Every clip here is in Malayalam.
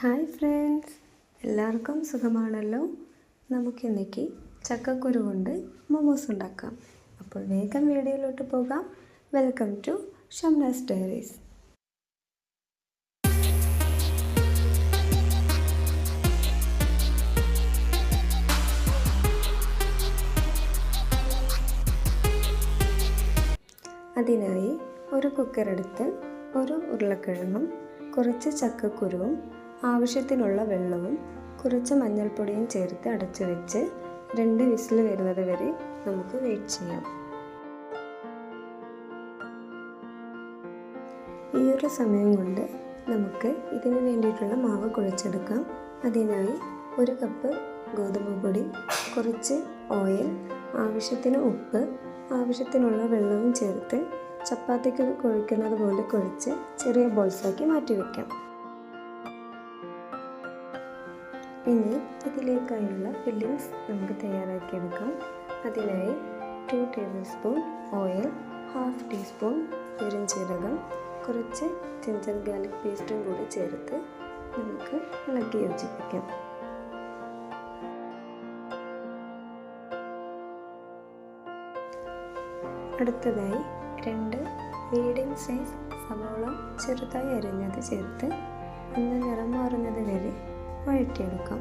Hi friends. എല്ലാവർക്കും സുഖമാണല്ലോ? നമുക്കിന്നേക്ക് ചക്കക്കുരു കൊണ്ട് മൊമോസ് ഉണ്ടാക്കാം. അപ്പോൾ വേഗം വീഡിയോയിലോട്ട് പോകാം. വെൽക്കം ടു ഷംനാസ് ഡയറീസ് അതിനായി ഒരു കുക്കറെടുത്ത് ഒരു ഉരുളക്കിഴങ്ങും കുറച്ച് ചക്കക്കുരുവും ആവശ്യത്തിനുള്ള വെള്ളവും കുറച്ച് മഞ്ഞൾപ്പൊടിയും ചേർത്ത് അടച്ചു വെച്ച് രണ്ട് വിസിൽ വരുന്നത് വരെ നമുക്ക് വെയിറ്റ് ചെയ്യാം. ഈ ഒരു സമയം കൊണ്ട് നമുക്ക് ഇതിന് വേണ്ടിയിട്ടുള്ള മാവ് കുഴച്ചെടുക്കാം. അതിനായി ഒരു കപ്പ് ഗോതമ്പ് പൊടി കുറച്ച് ഓയിൽ ആവശ്യത്തിന് ഉപ്പ് ആവശ്യത്തിനുള്ള വെള്ളവും ചേർത്ത് ചപ്പാത്തിക്ക് കുഴിക്കുന്നത് പോലെ കുഴിച്ച് ചെറിയ ബോൾസാക്കി മാറ്റി വയ്ക്കാം ഇനി ഇതിലേക്കായുള്ള ഫില്ലിങ്സ് നമുക്ക് തയ്യാറാക്കിയെടുക്കാം. അതിനായി two tablespoon oil half teaspoon പെരുംജീരകം കുറച്ച് ജിഞ്ചർ ഗാർലിക് പേസ്റ്റും കൂടി ചേർത്ത് നമുക്ക് ഇളക്കി യോജിപ്പിക്കാം. അടുത്തതായി രണ്ട് മീഡിയം സൈസ് സവോള ചെറുതായി അരിഞ്ഞത് ചേർത്ത് ഒന്ന് നിറം മാറുന്നത് വരെ വഴറ്റിയെടുക്കാം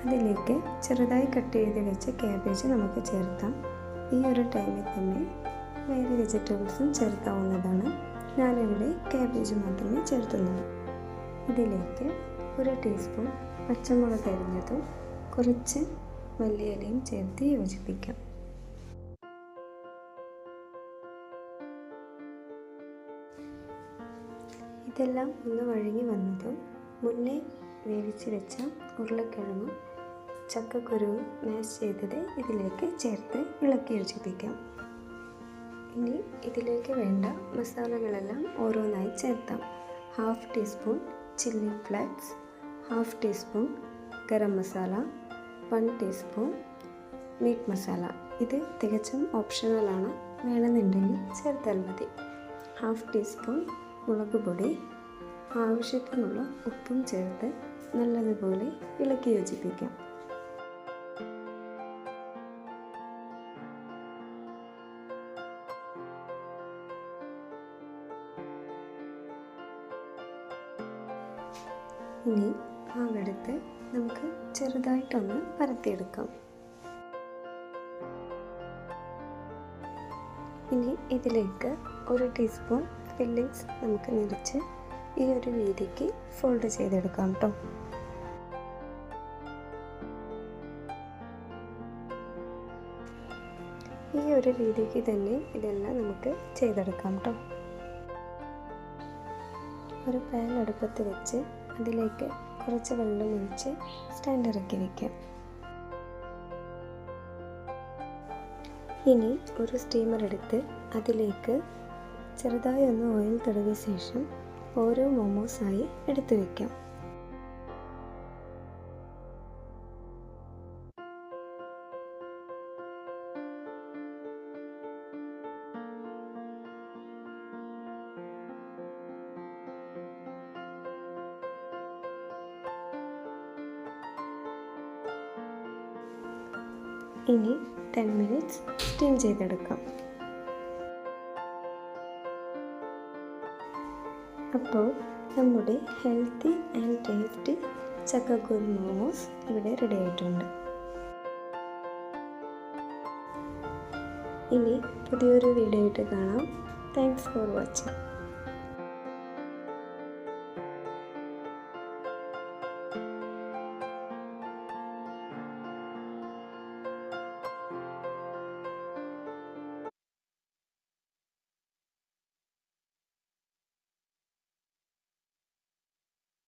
അതിലേക്ക് ചെറുതായി കട്ട് ചെയ്ത് വെച്ച ക്യാബേജ് നമുക്ക് ചേർത്താം ഈ ഒരു ടൈമിൽ തന്നെ വേറെ വെജിറ്റബിൾസും ചേർക്കാവുന്നതാണ്. ഞാനിവിടെ ക്യാബേജ് മാത്രമേ ചേർത്തുന്നുള്ളൂ ഇതിലേക്ക് ഒരു ടീസ്പൂൺ പച്ചമുളക് അരിഞ്ഞതും കുറച്ച് മല്ലിയിലയും ചേർത്ത് യോജിപ്പിക്കാം. ഇതെല്ലാം ഒന്ന് വഴങ്ങി വന്നതും മുന്നേ വേവിച്ച് വെച്ച ഉരുളക്കിഴങ്ങും ചക്കക്കുരുവും മാഷ് ചെയ്തത് ഇതിലേക്ക് ചേർത്ത് ഇളക്കി യോജിപ്പിക്കാം. ഇനി ഇതിലേക്ക് വേണ്ട മസാലകളെല്ലാം ഓരോന്നായി ചേർത്താം half teaspoon chilli flakes half teaspoon garam masala one teaspoon meat masala. ഇത് തികച്ചും ഓപ്ഷണലാണ് വേണമെന്നുണ്ടെങ്കിൽ ചേർത്താൽ മതി. ഹാഫ് ടീസ്പൂൺ മുളക് പൊടി. ആവശ്യത്തിനുള്ള ഉപ്പും ചേർത്ത് നല്ലതുപോലെ ഇളക്കി യോജിപ്പിക്കാം. ഇനി മാവെടുത്ത് നമുക്ക് ചെറുതായിട്ടൊന്ന് പരത്തിയെടുക്കാം. ഇനി ഇതിലേക്ക് ഒരു ടീസ്പൂൺ ഫില്ലിങ്സ് നമുക്ക് നിറച്ച് ഈ ഒരു രീതിക്ക് ഫോൾഡ് ചെയ്തെടുക്കാം കേട്ടോ ഈ ഒരു രീതിക്ക് തന്നെ ഇതെല്ലാം നമുക്ക് ചെയ്തെടുക്കാം കേട്ടോ ഒരു പാൻ അടുപ്പത്ത് വെച്ച് അതിലേക്ക് കുറച്ച് വെള്ളം ഒഴിച്ച് സ്റ്റാൻഡ് ഇറക്കി വയ്ക്കാം ഇനി ഒരു സ്റ്റീമർ എടുത്ത് അതിലേക്ക് ചെറുതായി ഒന്ന് ഓയിൽ തടവിയ ശേഷം ഓരോ മോമോസായി എടുത്തു വയ്ക്കാം ഇനി ടെൻ മിനിറ്റ്സ് സ്റ്റീം ചെയ്തെടുക്കാം. അപ്പോൾ നമ്മുടെ ഹെൽത്തി ആൻഡ് ടേസ്റ്റി ചക്കക്കുരു മോമോസ് ഇവിടെ റെഡി ആയിട്ടുണ്ട്. ഇനി പുതിയൊരു വീഡിയോ ആയിട്ട് കാണാം. Thanks for watching